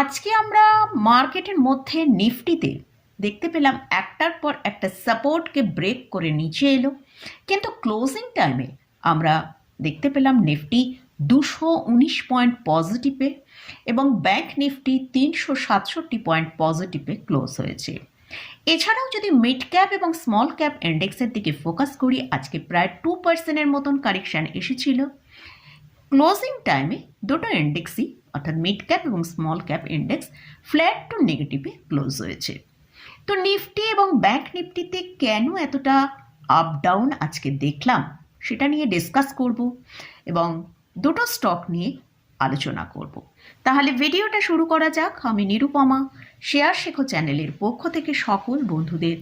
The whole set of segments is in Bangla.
আজকে আমরা মার্কেটের মধ্যে নিফটিতে দেখতে পেলাম একটার পর একটা সাপোর্টকে ব্রেক করে নিচে এলো। কিন্তু ক্লোজিং টাইমে আমরা দেখতে পেলাম নিফটি দুশো উনিশ পয়েন্ট পজিটিভে এবং ব্যাংক নিফটি তিনশো সাতষট্টি পয়েন্ট পজিটিভে ক্লোজ হয়েছে। এছাড়াও যদি মিড ক্যাপ এবং স্মল ক্যাপ ইন্ডেক্সের দিকে ফোকাস করি, আজকে প্রায় টু পার্সেন্টের মতন কারেকশান এসেছিল। ক্লোজিং টাইমে দুটো ইন্ডেক্সই অর্থাৎ মিড ক্যাপ এবং small cap index flat to নেগেটিভে close হয়েছে। তো নিফটি এবং ব্যাংক নিফটিতে কেন এতটা আপ ডাউন আজকে দেখলাম, সেটা নিয়ে ডিসকাস করব এবং দুটো স্টক নিয়ে আলোচনা করব। তাহলে ভিডিওটা শুরু করা যাক। আমি নিরুপমা, শেয়ার শেখো চ্যানেলের পক্ষ থেকে সকল বন্ধুদের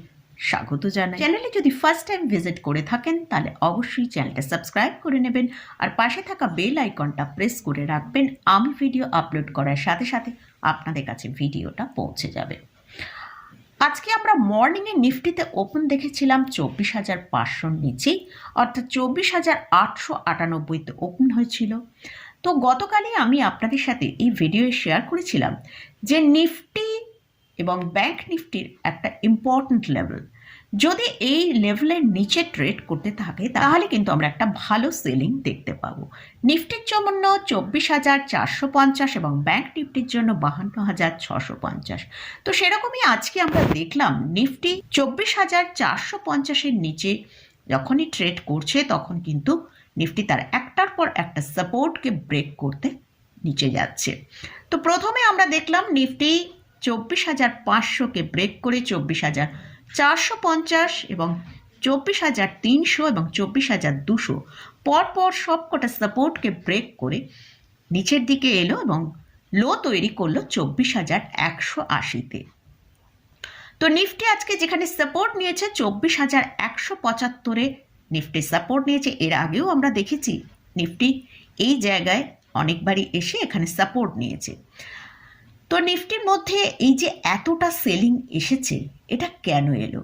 স্বাগত জানাই। চ্যানেলে যদি ফার্স্ট টাইম ভিজিট করে থাকেন, তাহলে অবশ্যই চ্যানেলটা সাবস্ক্রাইব করে নেবেন আর পাশে থাকা বেল আইকনটা প্রেস করে রাখবেন। আমি ভিডিও আপলোড করার সাথে সাথে আপনাদের কাছে ভিডিওটা পৌঁছে যাবে। আজকে আমরা মর্নিংয়ে নিফটিতে ওপেন দেখেছিলাম চব্বিশ হাজার পাঁচশোর নিচেই, অর্থাৎ চব্বিশ হাজার আটশো আটানব্বইতে ওপেন হয়েছিল। তো গতকালই আমি আপনাদের সাথে এই ভিডিও শেয়ার করেছিলাম যে নিফটি এবং ব্যাংক নিফটির একটা ইম্পর্ট্যান্ট লেভেল যদি এই লেভেলের নিচে ট্রেড করতে থাকে, তাহলে কিন্তু আমরা একটা ভালো সেলিং দেখতে পাবো। নিফটির জন্য চব্বিশ হাজার চারশো পঞ্চাশ এবং ব্যাংক নিফটির জন্য বাহান্ন হাজার ছশো পঞ্চাশ। তো সেরকমই আজকে আমরা দেখলাম নিফটি চব্বিশ হাজার চারশো পঞ্চাশের নিচে যখনই ট্রেড করছে, তখন কিন্তু নিফটি তার একটার পর একটা সাপোর্টকে ব্রেক করতে নিচে যাচ্ছে। তো প্রথমে আমরা দেখলাম নিফটি চব্বিশ হাজার পাঁচশোকে ব্রেক করে চব্বিশ হাজার চারশো পঞ্চাশ এবং চব্বিশ হাজার তিনশো এবং চব্বিশ হাজার দুশো। পরপর সবকটা সাপোর্টকে ব্রেক করে নিচের দিকে এলো এবং লো তৈরি করল চব্বিশ হাজার একশো আশিতে। তো নিফটি আজকে যেখানে সাপোর্ট নিয়েছে, চব্বিশ হাজার একশো পঁচাত্তরে নিফটি সাপোর্ট নিয়েছে। এর আগেও আমরা দেখেছি নিফটি এই জায়গায় অনেকবারই এসে এখানে সাপোর্ট নিয়েছে। তো নিফটির মধ্যে এই যে এতটা সেলিং এসেছে, এটা কেন এলো?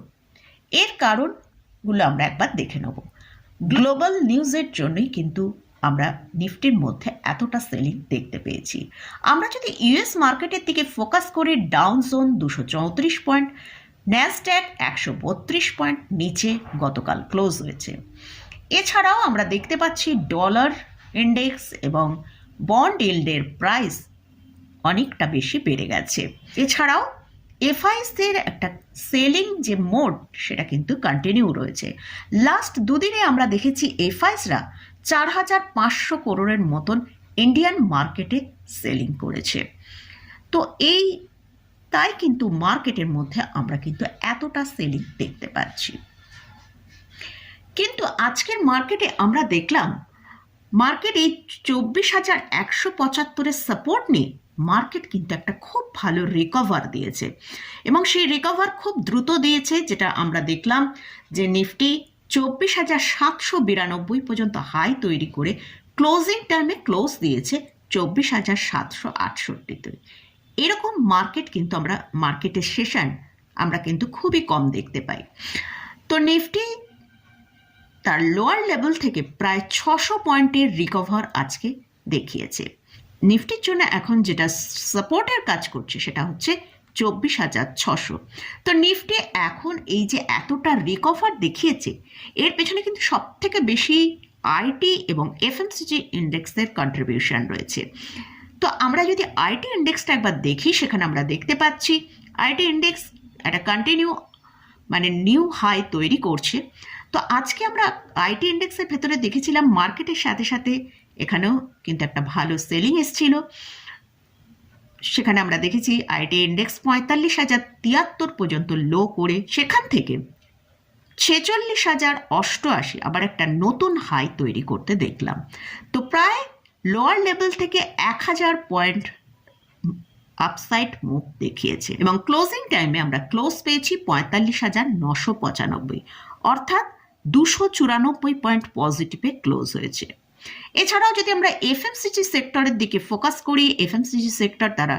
এর কারণগুলো আমরা একবার দেখে নেব। গ্লোবাল নিউজের জন্যই কিন্তু আমরা নিফটির মধ্যে এতটা সেলিং দেখতে পেয়েছি। আমরা যদি ইউএস মার্কেটের দিকে ফোকাস করি ডাউন জোন দুশো চৌত্রিশ পয়েন্ট ন্যাসড্যাক একশো বত্রিশ পয়েন্ট নিচে গতকাল ক্লোজ হয়েছে। এছাড়াও আমরা দেখতে পাচ্ছি ডলার ইন্ডেক্স এবং বন্ড ইল্ডের প্রাইস অনেকটা বেশি বেড়ে গেছে। এছাড়াও এফআইসদের একটা সেলিং যে মোড সেটা কিন্তু কন্টিনিউ রয়েছে। লাস্ট দুদিনে আমরা দেখেছি এফআইসরা চার হাজার পাঁচশো করোড়ের মতন ইন্ডিয়ান মার্কেটে সেলিং করেছে। তো এই, তাই কিন্তু মার্কেটের মধ্যে আমরা কিন্তু এতটা সেলিং দেখতে পাচ্ছি। কিন্তু আজকের মার্কেটে আমরা দেখলাম মার্কেট এই চব্বিশ হাজার একশো পঁচাত্তরের সাপোর্ট নিয়ে মার্কেট কিন্তু একটা খুব ভালো রিকভার দিয়েছে। এবং সেই রিকভার খুব দ্রুত দিয়েছে, যেটা আমরা দেখলাম যে নিফটি চব্বিশ হাজার সাতশো বিরানব্বই পর্যন্ত হাই তৈরি করে ক্লোজিং টাইমে ক্লোজ দিয়েছে চব্বিশ হাজার সাতশো আটষট্টিতে। এরকম মার্কেট কিন্তু আমরা মার্কেটের সেশন আমরা কিন্তু খুবই কম দেখতে পাই। তো নিফটি তার লোয়ার লেভেল থেকে প্রায় ছশো পয়েন্টের রিকভার আজকে দেখিয়েছে। নিফটির জন্য এখন যেটা সাপোর্টের কাজ করছে সেটা হচ্ছে চব্বিশ হাজার ছশো। তো নিফটি এখন এই যে এতটা রিকভার দেখিয়েছে, এর পেছনে কিন্তু সব থেকে বেশি আইটি এবং এফএমসিজি ইন্ডেক্সের কন্ট্রিবিউশন রয়েছে। তো আমরা যদি আইটি ইন্ডেক্সটা একবার দেখি, সেখানে আমরা দেখতে পাচ্ছি আইটি ইন্ডেক্স একটা কন্টিনিউ মানে নিউ হাই তৈরি করছে। তো আজকে আমরা আইটি ইন্ডেক্সের ভেতরে দেখেছিলাম মার্কেটের সাথে সাথে এখানেও কিন্তু একটা ভালো সেলিং এসছিল। সেখানে আমরা দেখেছি আইটি ইন্ডেক্স পঁয়তাল্লিশ হাজার তিয়াত্তর পর্যন্ত লো করে সেখান থেকে ছেচল্লিশ হাজার অষ্টআশি আবার একটা নতুন হাই তৈরি করতে দেখলাম। তো প্রায় লোয়ার লেভেল থেকে এক হাজার পয়েন্ট আপসাইড মুভ দেখিয়েছে এবং ক্লোজিং টাইমে আমরা ক্লোজ পেয়েছি পঁয়তাল্লিশ হাজার নশো পঁচানব্বই। অর্থাৎ দুশো চুরানব্বই পয়েন্ট পজিটিভে ক্লোজ হয়েছে। এছাড়াও যদি আমরা এফএমসিজি সেক্টরের দিকে ফোকাস করি এফএমসিজি সেক্টর তারা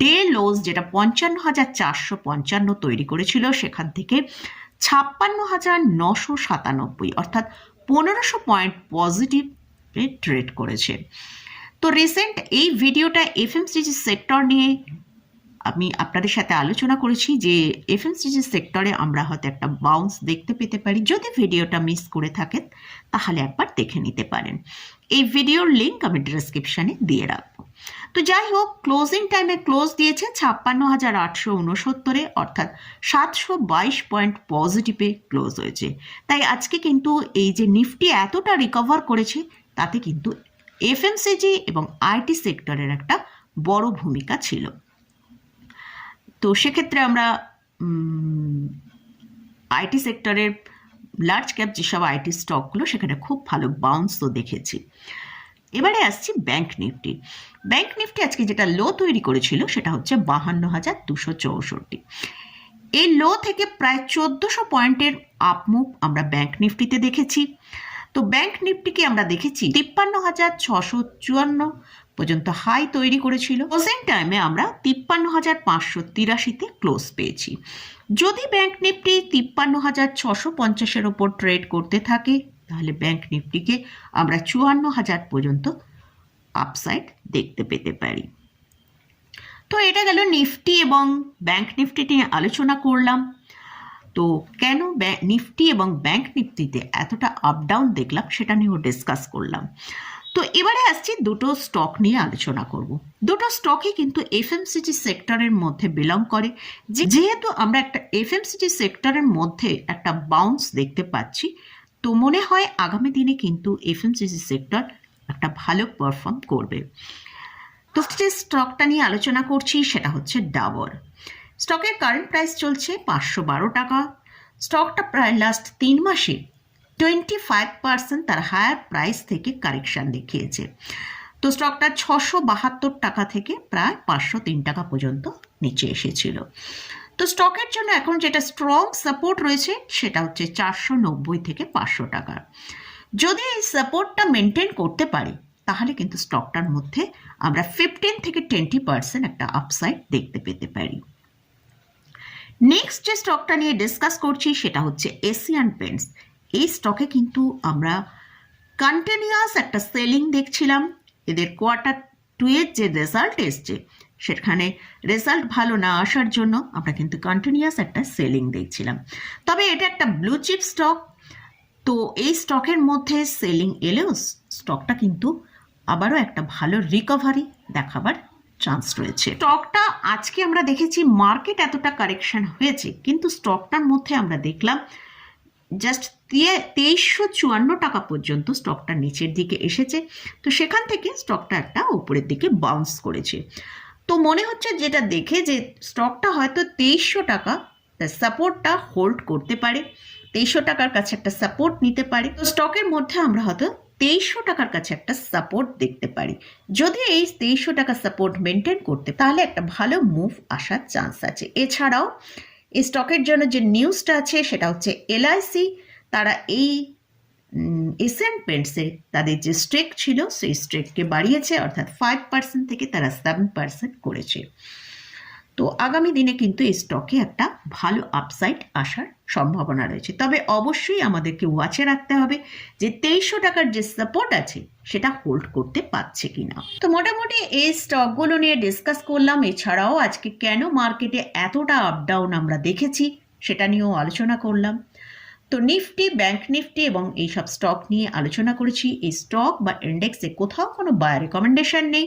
ডে লোজ যেটা পঞ্চান্ন হাজার চারশো পঞ্চান্ন তৈরি করেছিল, সেখান থেকে ছাপ্পান্ন হাজার নশো সাতানব্বই, অর্থাৎ পনেরোশো পয়েন্ট পজিটিভে ট্রেড করেছে। তো রিসেন্ট এই ভিডিওটা এফএমসিজি সেক্টর নিয়ে আমি আপনাদের সাথে আলোচনা করেছি যে এফএমসিজি সেক্টরে আমরা হয়তো একটা বাউন্স দেখতে পেতে পারি। যদি ভিডিওটা মিস করে থাকেন, তাহলে একবার দেখে নিতে পারেন। এই ভিডিওর লিঙ্ক আমি ডিসক্রিপশানে দিয়ে রাখব। তো যাই হোক ক্লোজিং টাইমে ক্লোজ দিয়েছে ছাপ্পান্ন হাজার আটশো উনসত্তরে অর্থাৎ সাতশো বাইশ পয়েন্ট পজিটিভে ক্লোজ হয়েছে। তাই আজকে কিন্তু এই যে নিফটি এতটা রিকভার করেছে, তাতে কিন্তু এফএমসিজি এবং আইটি সেক্টরের একটা বড় ভূমিকা ছিল। তো সেক্ষেত্রে আমরা আইটি সেক্টরের লার্জ ক্যাপ যেসব আইটি স্টকগুলো সেখানে খুব ভালো বাউন্স তো দেখেছি। এবারে আসছি ব্যাংক নিফটি ব্যাংক নিফটি আজকে যেটা লো তৈরি করেছিল, সেটা হচ্ছে বাহান্ন হাজার দুশো চৌষট্টি। এই লো থেকে প্রায় চোদ্দোশো পয়েন্টের আপমুভ আমরা ব্যাংক নিফটিতে দেখেছি। তো ব্যাংক নিফটিকে আমরা দেখেছি, তিপ্পান্ন হাজার ছশো চুয়ান্ন। পর্যন্ত হাই তৈরি করেছিল। ক্লোজিং টাইমে আমরা তিপ্পান্ন হাজার পাঁচশো তিরাশিতে ক্লোজ পেয়েছি। যদি ব্যাংক নিফটি তিপ্পান্ন হাজার ছশো পঞ্চাশের ওপর ট্রেড করতে থাকে, তাহলে ব্যাংক নিফটিকে আমরা চুয়ান্ন হাজার পর্যন্ত আপসাইড দেখতে পেতে পারি। তো এটা গেল নিফটি এবং ব্যাংক নিফটি নিয়ে আলোচনা করলাম। তো কেন নিফটি এবং ব্যাংক নিফটিতে এতটা আপ ডাউন দেখলাম, সেটা নিয়েও ডিসকাস করলাম। তো এবারে আসছি দুটো স্টক নিয়ে আলোচনা করব। দুটো স্টকই কিন্তু এফএমসিজি সেক্টরের মধ্যে বিলং করে। যেহেতু আমরা একটা এফএমসিজি সেক্টরের মধ্যে একটা বাউন্স দেখতে পাচ্ছি, তো মনে হয় আগামী দিনে কিন্তু এফএমসিজি সেক্টর একটা ভালো পারফর্ম করবে। তো যে স্টকটা নিয়ে আলোচনা করছি, সেটা হচ্ছে ডাবর স্টকের কারেন্ট প্রাইস চলছে পাঁচশো বারো টাকা। স্টকটা প্রায় লাস্ট তিন মাসে টোয়েন্টি ফাইভ পার্সেন্ট তার হায়ার প্রাইস থেকে কারেকশান দেখিয়েছে। তো স্টকটা ছশো বাহাত্তর টাকা থেকে প্রায় পাঁচশো তিন টাকা পর্যন্ত নিচে এসেছিল। তো স্টকের জন্য এখন যেটা স্ট্রং সাপোর্ট রয়েছে সেটা হচ্ছে চারশো নব্বই থেকে পাঁচশো টাকা। যদি এই সাপোর্টটা মেনটেন করতে পারি, তাহলে কিন্তু স্টকটার মধ্যে আমরা ফিফটিন থেকে টোয়েন্টি পার্সেন্ট একটা আপসাইড দেখতে পেতে পারি। নেক্সট যে স্টকটা নিয়ে ডিসকাস করছি সেটা হচ্ছে এশিয়ান পেন্টস এই স্টকে কিন্তু আমরা কন্টিনিউয়াস একটা সেলিং দেখছিলাম। এদের কোয়ার্টার টু এর যে রেজাল্ট এসছে, সেখানে রেজাল্ট ভালো না আসার জন্য আমরা কিন্তু কন্টিনিউয়াস একটা সেলিং দেখছিলাম। তবে এটা একটা ব্লু চিপ স্টক তো এই স্টকের মধ্যে সেলিং এলেও স্টকটা কিন্তু আবারও একটা ভালো রিকভারি দেখাবার চান্স রয়েছে। স্টকটা আজকে আমরা দেখেছি মার্কেট এতটা কারেকশন হয়েছে, কিন্তু স্টকটার মধ্যে আমরা দেখলাম জাস্ট তেইশশো চুয়ান্ন টাকা পর্যন্ত স্টকটা নিচের দিকে এসেছে। তো সেখান থেকে স্টকটা একটা উপরের দিকে বাউন্স করেছে। তো মনে হচ্ছে যেটা দেখে যে স্টকটা হয়তো তেইশশো টাকা সাপোর্টটা হোল্ড করতে পারে। তেইশশো টাকার কাছে একটা সাপোর্ট নিতে পারে। তো স্টকের মধ্যে আমরা হয়তো তেইশশো টাকার কাছে একটা সাপোর্ট দেখতে পারি। যদি এই তেইশশো টাকা সাপোর্ট মেনটেন করতে, তাহলে একটা ভালো মুভ আসার চান্স আছে। এছাড়াও এই স্টকের জন্য যে নিউজটা আছে সেটা হচ্ছে এলআইসি তারা এই এশিয়ান পেন্টসে তাদের যে স্ট্রেক ছিল, সেই স্ট্রেককে বাড়িয়েছে, অর্থাৎ ফাইভ পার্সেন্ট থেকে তারা সেভেন পার্সেন্ট করেছে। তো আগামী দিনে কিন্তু এই স্টকে একটা ভালো আপসাইড আসার সম্ভাবনা রয়েছে। তবে অবশ্যই আমাদেরকে ওয়াচে রাখতে হবে যে তেইশশো টাকার যে সাপোর্ট আছে, সেটা হোল্ড করতে পারছে কিনা। তো মোটামুটি এই স্টকগুলো নিয়ে ডিসকাস করলাম। এছাড়াও আজকে কেন মার্কেটে এতটা আপ ডাউন আমরা দেখেছি, সেটা নিয়েও আলোচনা করলাম। তো নিফটি ব্যাংক নিফটি এবং এইসব স্টক নিয়ে আলোচনা করেছি। এই স্টক বা ইন্ডেক্সে কোথাও কোনো বায় রেকমেন্ডেশন নেই।